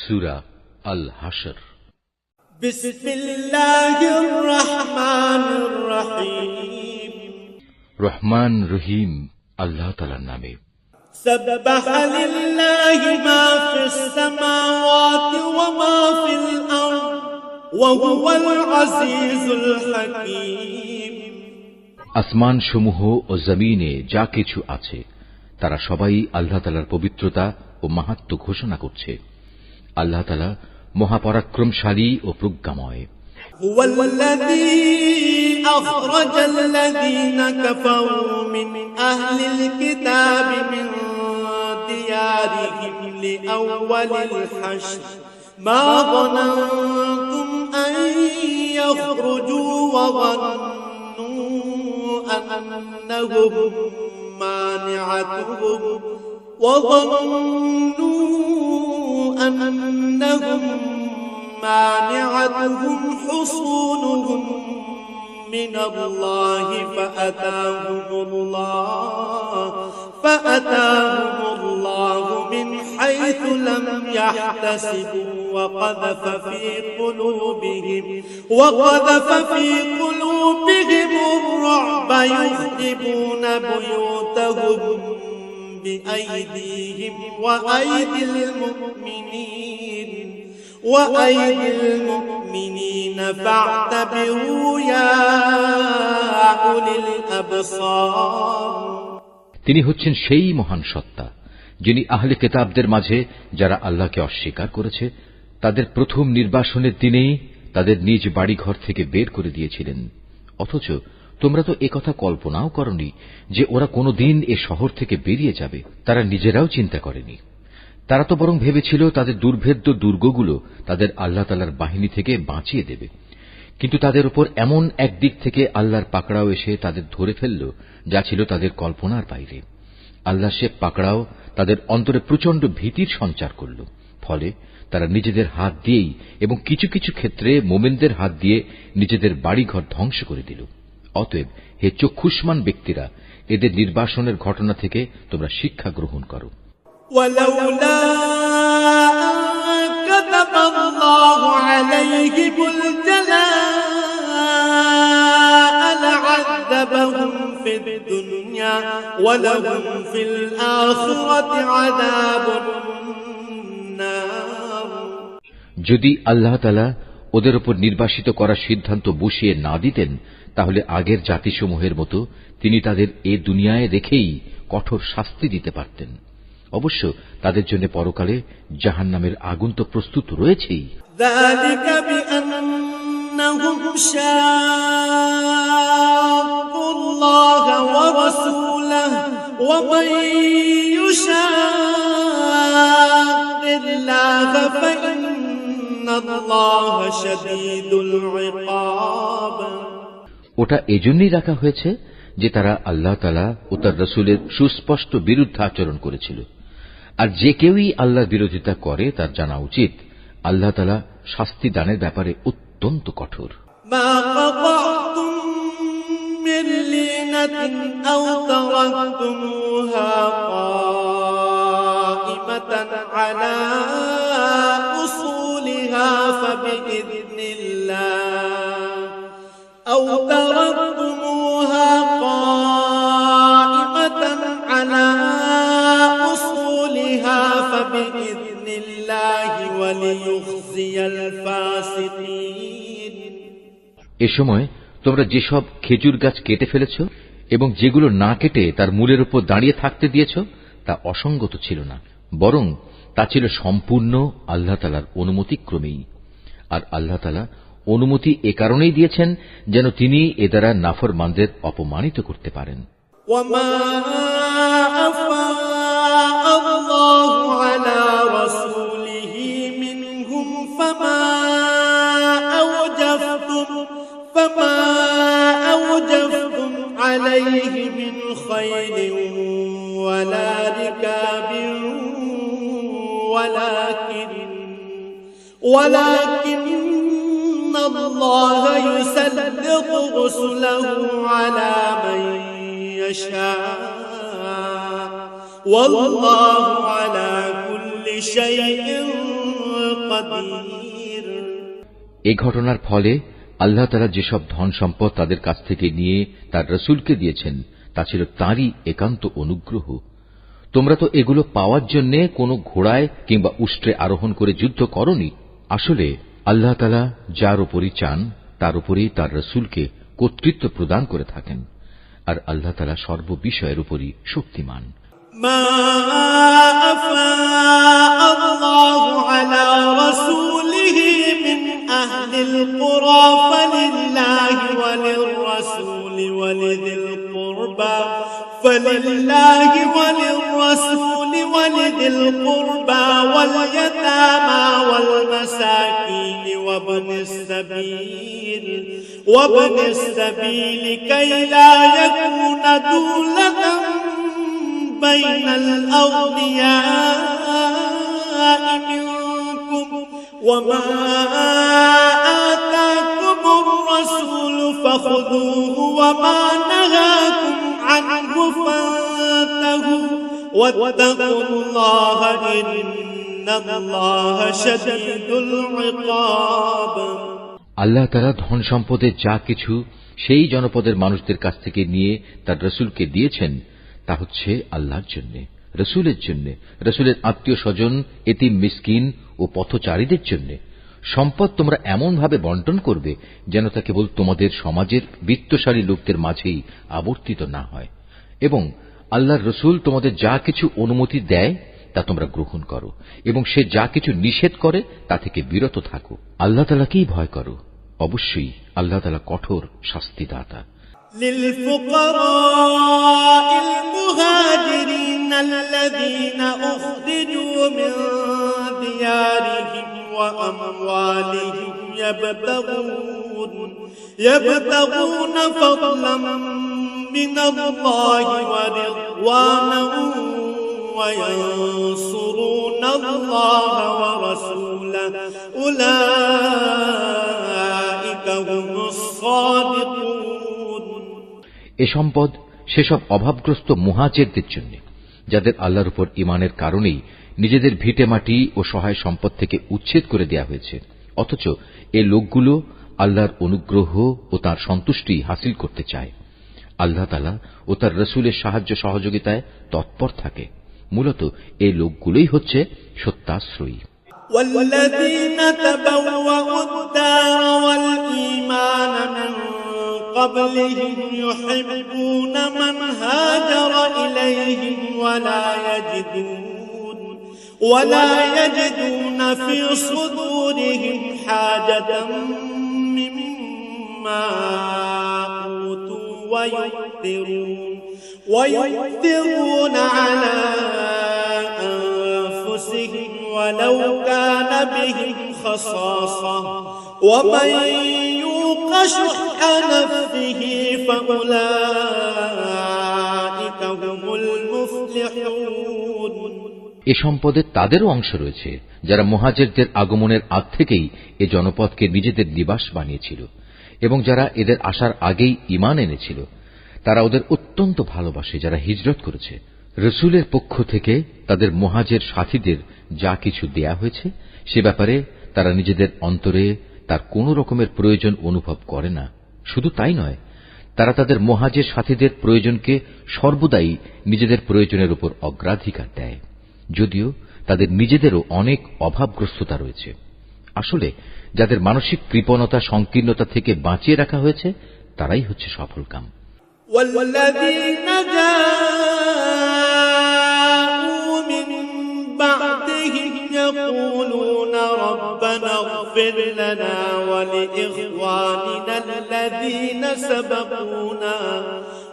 সুরা আল হাসর بسم الله الرحمن الرحيم রহমান রহিম আল্লাহ তালার নামে سبح لله ما في السماوات وما في الأرض وهو العزيز الحكيم আসমান সমূহ ও জমিনে যা কিছু আছে তারা সবাই আল্লাহ তালার পবিত্রতা ও মাহাত্ম ঘোষণা করছে আল্লাহ তালা মহাপরাক্রমশালী ও প্রজ্ঞাময় هو الذي أخرج الذين كفروا من أهل الكتاب من ديارهم لأول الحشر ما ظننتم أن يخرجوا وظنوا أنهم مانعتهم وظنوا أنهم مانعتهم حصونهم من الله فأتاهم الله فأتاهم الله من حيث لم يحتسبوا وقذف في قلوبهم وقذف في قلوبهم الرعب يخربون بيوتهم بأيديهم وأيدي المؤمنين وأيدي المؤمنين فاعتبروا يا أولي الأبصار তিনি হচ্ছেন সেই মহান সত্তা যিনি আহলে কেতাবদের মাঝে যারা আল্লাহকে অস্বীকার করেছে তাদের প্রথম নির্বাসনের দিনেই তাদের নিজ বাড়িঘর থেকে বের করে দিয়েছিলেন অথচ তোমরা তো একথা কল্পনাও করনি যে ওরা কোনোদিন এ শহর থেকে বেরিয়ে যাবে। তারা নিজেরাও চিন্তা করেনি। তারা তো বরং ভেবেছিল তাদের দুর্ভেদ্য দুর্গগুলো তাদের আল্লাহ তালার বাহিনী থেকে বাঁচিয়ে দেবে। কিন্তু তাদের উপর এমন এক দিক থেকে আল্লাহর পাকড়াও এসে তাদের ধরে ফেলল, যা ছিল তাদের কল্পনার বাইরে। আল্লাহ সে পাকড়াও তাদের অন্তরে প্রচণ্ড ভীতির সঞ্চার করল, ফলে তারা নিজেদের হাত দিয়েই এবং কিছু কিছু ক্ষেত্রে মোমেনদের হাত দিয়ে নিজেদের বাড়িঘর ধ্বংস করে দিল। অতএব হে চক্ষুষ্মান ব্যক্তিরা এদের নির্বাসনের ঘটনা থেকে তোমরা শিক্ষা গ্রহণ করো। যদি আল্লাহ তালা ওদের উপর নির্বাসিত করার সিদ্ধান্ত বসিয়ে না দিতেন, তাহলে আগের জাতিসমূহের মতো তিনি তাদের এ দুনিয়ায় রেখেই কঠোর শাস্তি দিতে পারতেন। অবশ্য তাদের জন্য পরকালে জাহান নামের আগুন তো প্রস্তুত রয়েছেই। ومن يشاق الله فإن ওটা এজন্যই রাখা হয়েছে যে তারা আল্লাহ তালা ও তার রসুলের সুস্পষ্ট বিরুদ্ধে আচরণ করেছিল আর যে কেউই আল্লাহর বিরোধিতা করে তার জানা উচিত আল্লাহ তালা শাস্তি দানের ব্যাপারে অত্যন্ত কঠোর ما قطعتم من لينة أو تركتموها قائمة على أصولها فبإذن الله أو تركتموها قائمة على أصولها فبإذن الله وليخزي الفاسقين এ সময় তোমরা যেসব খেজুর গাছ কেটে ফেলেছ এবং যেগুলো না কেটে তার মূলের উপর দাঁড়িয়ে থাকতে দিয়েছ তা অসঙ্গত ছিল না বরং তা ছিল সম্পূর্ণ আল্লাহ তালার অনুমতিক্রমেই আর আল্লাহ তালা অনুমতি এ কারণেই দিয়েছেন যেন তিনি এ দ্বারা নাফরমানদের অপমানিত করতে পারেন وما أفاء الله على رسوله منهم فما أوجفتم فما أوجفتم عليه من خيل ولا ركاب ولكن ولكن الله يسلط رسله على من يشاء والله على كل شيء قدير এই ঘটনার ফলে আল্লাহ তারা যেসব ধন সম্পদ তাদের কাছ থেকে নিয়ে তার রসুলকে দিয়েছেন তা ছিল তাঁরই একান্ত অনুগ্রহ তোমরা তো এগুলো পাওয়ার জন্য কোনো ঘোড়ায় কিংবা উষ্ট্রে আরোহণ করে যুদ্ধ করনি আসলে আল্লাহ তালা যার উপরই চান তার উপরেই তার রসুলকে কর্তৃত্ব প্রদান করে থাকেন আর আল্লাহ তালা সর্ববিষয়ের উপরই শক্তিমান ما أفاء الله على رسوله من أهل القرى فلله وللرسول ولذي القربى فلله وللرسول ولذي القربى واليتامى والمساكين وابن السبيل وابن السبيل كي لا يكون دولة بين الأغنياء منكم. وما آتاكم الرسول فخذوه وما نهاكم عنه فانتهوا. واتقوا الله إن الله شديد العقاب আল্লাহ তারা ধন সম্পদের যা কিছু সেই জনপদের মানুষদের কাছ থেকে নিয়ে তার রসুলকে দিয়েছেন তা হচ্ছে আল্লাহর জন্য রসুলের জন্য রসুলের আত্মীয় স্বজন এতিম মিসকিন ও পথচারীদের জন্য সম্পদ তোমরা এমনভাবে বন্টন করবে যেন তা কেবল তোমাদের সমাজের বিত্তশালী লোকদের মাঝেই আবর্তিত না হয় এবং আল্লাহর রসুল তোমাদের যা কিছু অনুমতি দেয় তা তোমরা গ্রহণ করো এবং সে যা কিছু নিষেধ করে তা থেকে বিরত থাকো আল্লাহ তালাকেই ভয় করো অবশ্যই আল্লাহ তালা কঠোর শাস্তিদাতা للفقراء المهاجرين الذين أخرجوا من ديارهم وأموالهم يبتغون يبتغون فضلا من الله ورضوانا وينصرون الله ورسوله أولئك هم الصادقون এ সম্পদ সেসব অভাবগ্রস্ত মুহাজেরদের জন্য যাদের আল্লাহর উপর ইমানের কারণেই নিজেদের ভিটে মাটি ও সহায় সম্পদ থেকে উচ্ছেদ করে দেয়া হয়েছে অথচ এ লোকগুলো আল্লাহর অনুগ্রহ ও তার সন্তুষ্টি হাসিল করতে চায় আল্লাহ তালা ও তার রসুলের সাহায্য সহযোগিতায় তৎপর থাকে মূলত এই লোকগুলোই হচ্ছে সত্যাশ্রয়ী والذين تبوأوا الدار والإيمان من قبلهم يحبون من هاجر إليهم ولا يجدون ولا يجدون في صدورهم حاجة مما أوتوا ويؤثرون ويؤثرون على أنفسهم ولو كان بهم خصاصة ومن يوق شح نفسه فأولئك هم المفلحون এ সম্পদে তাদেরও অংশ রয়েছে যারা মহাজেরদের আগমনের আগ থেকেই এ জনপদকে নিজেদের নিবাস বানিয়েছিল এবং যারা এদের আসার আগেই ইমান এনেছিল, তারা ওদের অত্যন্ত ভালোবাসে যারা হিজরত করেছে। রসুলের পক্ষ থেকে তাদের মহাজের সাথীদের যা কিছু দেয়া হয়েছে, সে ব্যাপারে তারা নিজেদের অন্তরে তার কোন রকমের প্রয়োজন অনুভব করে না। শুধু তাই নয়, তারা তাদের মহাজের সাথীদের প্রয়োজনকে সর্বদাই নিজেদের প্রয়োজনের উপর অগ্রাধিকার দেয়। যদিও তাদের নিজেদেরও অনেক অভাবগ্রস্ততা রয়েছে। আসলে যাদের মানসিক কৃপণতা সংকীর্ণতা থেকে বাঁচিয়ে রাখা হয়েছে তারাই হচ্ছে সফলকাম والذين جاءوا من بعدهم يقولون ربنا اغفر لنا ولإخواننا الذين سبقونا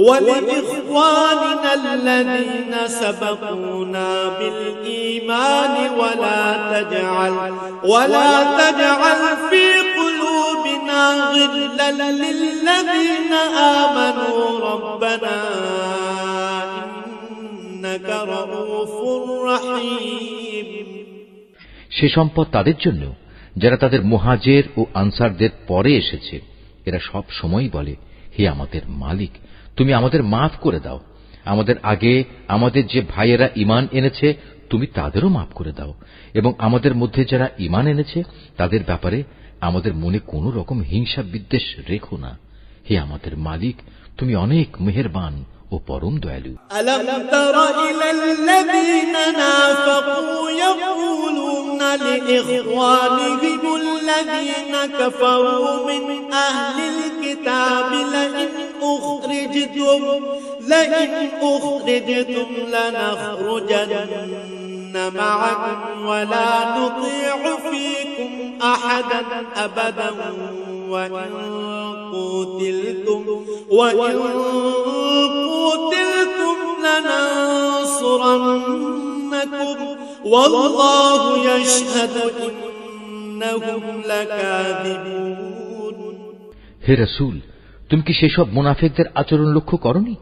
ولإخواننا الذين سبقونا بالإيمان ولا تجعل ولا تجعل في قلوبنا غلا للذين آمنوا ربنا إنك رؤوف رحيم সে সম্পদ তাদের জন্য যারা তাদের মুহাজের ও আনসারদের পরে এসেছে এরা সব সময় বলে হে আমাদের মালিক তুমি আমাদের মাফ করে দাও আমাদের আগে আমাদের যে ভাইয়েরা ইমান এনেছে তুমি তাদেরও মাফ করে দাও এবং আমাদের মধ্যে যারা ইমান এনেছে তাদের ব্যাপারে আমাদের মনে কোনো রকম হিংসা বিদ্বেষ রেখো না হে আমাদের মালিক তুমি অনেক মেহেরবান ও পরম দয়ালু ألم تر إلى الذين نافقوا يقولون لإخوانهم الذين كفروا من أهل الكتاب لئن أخرجتم لئن أخرجتم لنخرجن معكم ولا نطيع فيكم أحدا أبدا وإن قتلتم وإن قتلتم لننصرنكم والله يشهد إنهم لكاذبون. هي رسول তুমি কি সেসব মুনাফেকদের আচরণ লক্ষ্য করনি?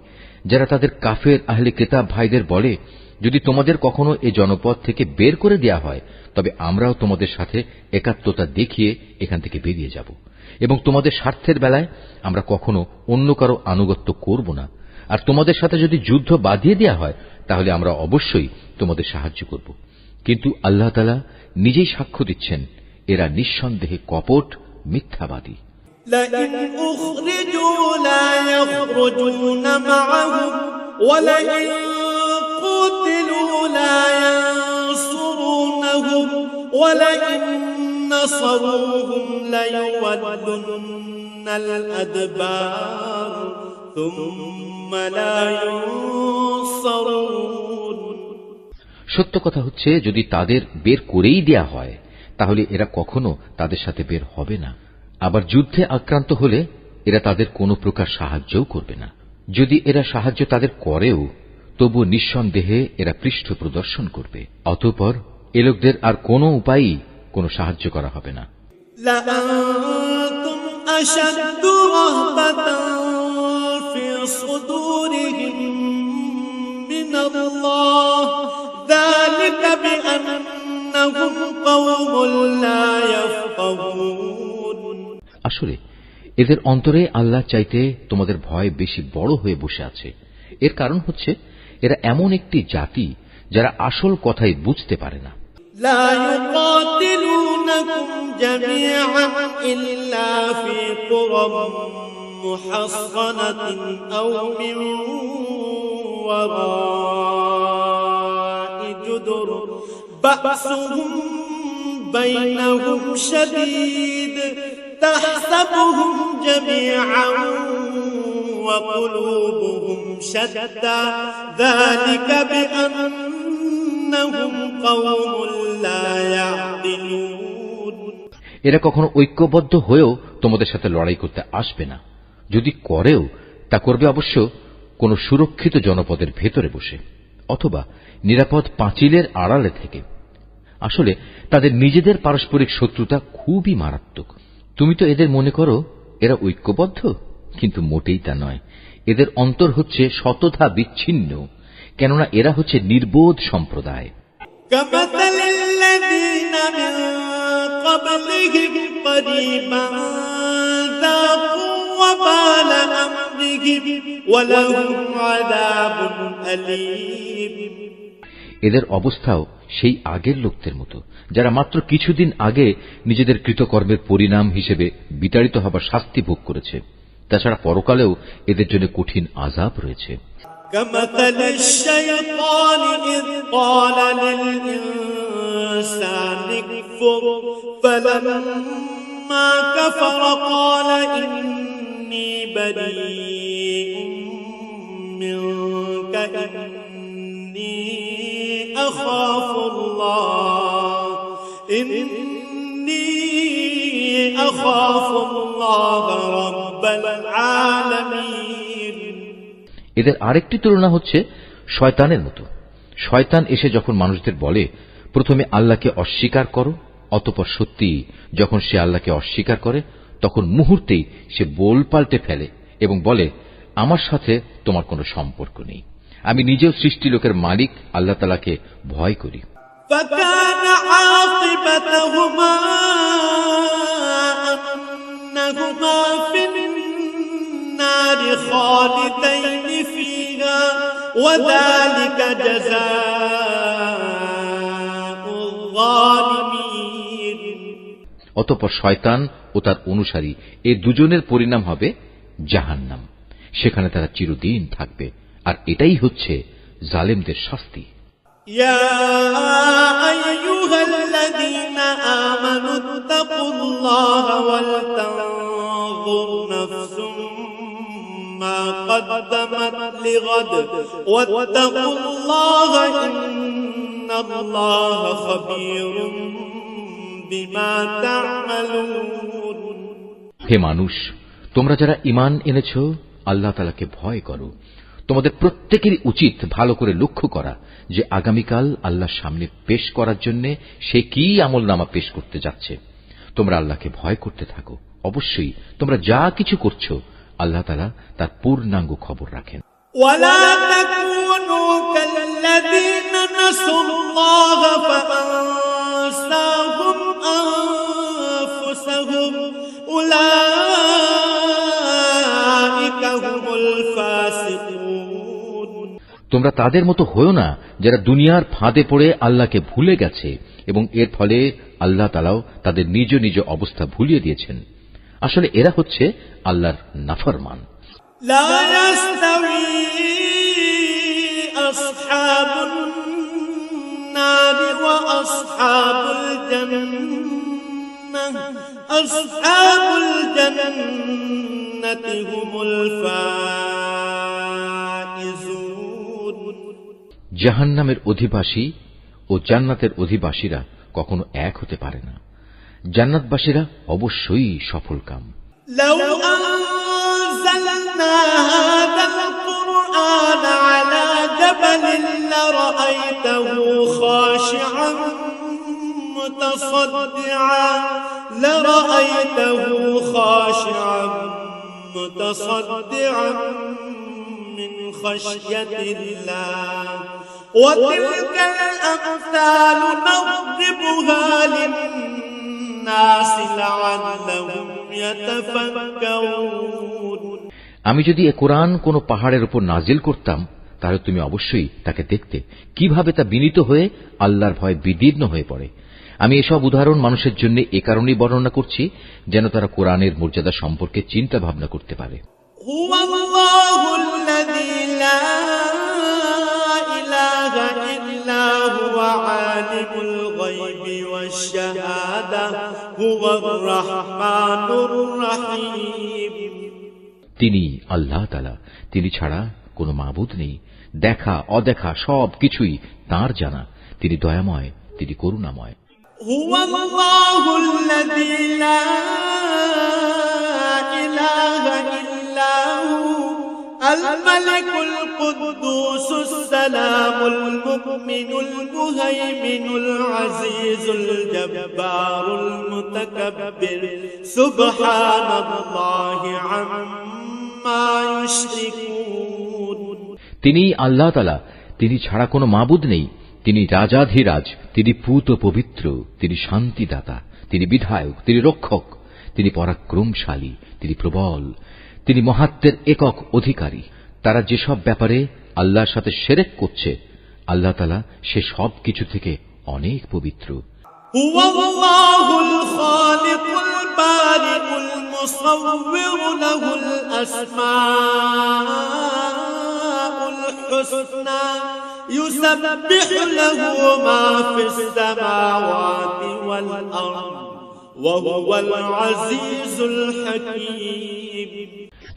যারা তাদের কাফের আহলে কেতাব ভাইদের বলে, যদি তোমাদের কখনো এ জনপদ থেকে বের করে দেয়া হয়, তবে আমরাও তোমাদের সাথে একাত্মতা দেখিয়ে এখান থেকে বেরিয়ে যাব। এবং তোমাদের স্বার্থের বেলায় আমরা কখনো অন্য কারও আনুগত্য করব না। আর তোমাদের সাথে যদি যুদ্ধ বাঁধিয়ে দেয়া হয়, তাহলে আমরা অবশ্যই তোমাদের সাহায্য করব। কিন্তু আল্লাহ তালা নিজেই সাক্ষ্য দিচ্ছেন, এরা নিঃসন্দেহে কপট, মিথ্যাবাদী। لئن أخرجوا لا يخرجون معهم ولئن قتلوا لا ينصرونهم ولئن نصروهم ليولن الأدبار ثم لا ينصرون সত্য কথা হচ্ছে যদি তাদের বের করেই দেয়া হয় তাহলে এরা কখনো তাদের সাথে বের হবে না আবার যুদ্ধে আক্রান্ত হলে এরা তাদের কোনো প্রকার সাহায্যও করবে না যদি এরা সাহায্য তাদের করেও তবু নিঃসন্দেহে এরা পৃষ্ঠ প্রদর্শন করবে অতঃপর এ লোকদের আর কোনো উপায়ই কোনো সাহায্য করা হবে না لأنتم أشد رهبة في صدورهم من الله ذلك بأنهم قوم لا يفقهون আসলে এদের অন্তরে আল্লাহ চাইতে তোমাদের ভয় বেশি বড় হয়ে বসে আছে এর কারণ হচ্ছে এরা এমন একটি জাতি যারা আসল কথাই বুঝতে পারে না لا يقاتلونكم جميعا إلا في قرى محصنة أو من وراء جدر بأسهم بينهم شديد تحسبهم جميعا وقلوبهم شتى ذلك بأنهم قوم لا يعقلون এরা কখনো ঐক্যবদ্ধ হয়েও তোমাদের সাথে লড়াই করতে আসবে না যদি করেও তা করবে অবশ্য কোন সুরক্ষিত জনপদের ভেতরে বসে অথবা নিরাপদ পাঁচিলের আড়ালে থেকে আসলে তাদের নিজেদের পারস্পরিক শত্রুতা খুবই মারাত্মক তুমি তো এদের মনে করো এরা ঐক্যবদ্ধ? কিন্তু মোটেই তা নয়। এদের অন্তর হচ্ছে শতধা বিচ্ছিন্ন কেননা এরা হচ্ছে নির্বোধ সম্প্রদায়। এদের অবস্থাও সেই আগের লোকদের মতো যারা মাত্র কিছুদিন আগে নিজেদের কৃতকর্মের পরিণাম হিসেবে বিতাড়িত হবার শাস্তি ভোগ করেছে তাছাড়া পরকালেও এদের জন্য কঠিন আজাব রয়েছে كمثل الشيطان إذ قال للإنسان اكفر فلما كفر قال إني بريء منك إني أخاف الله إني أخاف الله رب العالمين এদের আরেকটি তুলনা হচ্ছে শয়তানের মতো শয়তান এসে যখন মানুষদের বলে প্রথমে আল্লাহকে অস্বীকার করো অতপর সত্যি যখন সে আল্লাহকে অস্বীকার করে তখন মুহূর্তেই সে বোল পাল্টে ফেলে এবং বলে আমার সাথে তোমার কোনো সম্পর্ক নেই আমি নিজেও সৃষ্টি লোকের মালিক আল্লাহ তালাকে ভয় করি। অতপর শয়তান ও তার অনুসারী এ দুজনের পরিণাম হবে জাহান্নাম। সেখানে তারা চিরদিন থাকবে। আর এটাই হচ্ছে জালেমদের শাস্তি। হে মানুষ তোমরা যারা ইমান এনেছ আল্লাহ তালাকে ভয় করো। তোমাদের প্রত্যেকেরই উচিত ভালো করে লক্ষ্য করা যে আগামীকাল আল্লাহর সামনে পেশ করার জন্য সে কি আমল নামা পেশ করতে যাচ্ছে তোমরা আল্লাহকে ভয় করতে থাকো অবশ্যই তোমরা যা কিছু করছো আল্লাহ তালা তার পূর্ণাঙ্গ খবর রাখেন ولا تكونوا كالذين نسوا الله فأنساهم أنفسهم أولئك তোমরা তাদের মতো হয়েও না যারা দুনিয়ার ফাঁদে পড়ে আল্লাহকে ভুলে গেছে এবং এর ফলে আল্লাহ তালাও তাদের নিজ নিজ অবস্থা ভুলিয়ে দিয়েছেন আসলে এরা হচ্ছে আল্লাহর নাফরমান لا يستوي أصحاب النار وأصحاب الجنة أصحاب الجنة هم الفائزون জাহান্নামের অধিবাসী ও জান্নাতের অধিবাসীরা কখনো এক হতে পারে না জান্নাতবাসীরা অবশ্যই সফলকাম لو أنزلنا هذا القرآن على جبل لرأيته خاشعا متصدعا لرأيته خاشعا متصدعا من خشية الله وتلك الأمثال نضربها للناس لعلهم يتفكرون আমি যদি এ কোরআন কোনো পাহাড়ের উপর নাজিল করতাম তাহলে তুমি অবশ্যই তাকে দেখতে কিভাবে তা বিনীত হয়ে আল্লাহর ভয় বিদীর্ণ হয়ে পড়ে আমি এসব উদাহরণ মানুষের জন্য এ কারণেই বর্ণনা করছি যেন তারা কোরআনের মর্যাদা সম্পর্কে চিন্তা ভাবনা করতে পারে তিনি আল্লাহ তালা তিনি ছাড়া কোনো মাবুদ নেই দেখা অদেখা সব কিছুই তাঁর জানা তিনি দয়াময় তিনি করুণাময় هو الله الذي لا الملك القدوس السلام المؤمن المهيمن العزيز الجبار المتكبر سبحان الله عما يشركون তিনি আল্লাহ তালা তিনি ছাড়া কোনো মাবুদ নেই তিনি রাজাধিরাজ তিনি পুত পবিত্র তিনি শান্তিদাতা তিনি বিধায়ক তিনি রক্ষক তিনি পরাক্রমশালী তিনি প্রবল তিনি মহাত্মের একক অধিকারী তারা যেসব ব্যাপারে আল্লাহর সাথে সেরেক করছে আল্লাহ তালা সে সব কিছু থেকে অনেক পবিত্র هو الله الخالق البارئ المصور له الأسماء الحسنى يسبح له ما في السماوات والأرض وهو العزيز الحكيم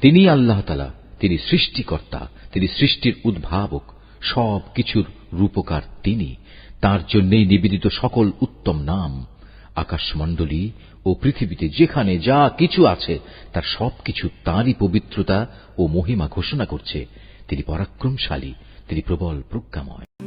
তিনি আল্লাহ তালা তিনি সৃষ্টিকর্তা, তিনি সৃষ্টির উদ্ভাবক, সব কিছুর রূপকার তিনি। তার জন্যই নিবেদিত সকল উত্তম নাম। আকাশমণ্ডলী ও পৃথিবীতে যেখানে যা কিছু আছে, তার সবকিছু তাঁরই পবিত্রতা ও মহিমা ঘোষণা করছে। তিনি পরাক্রমশালী, তিনি প্রবল প্রজ্ঞাময়।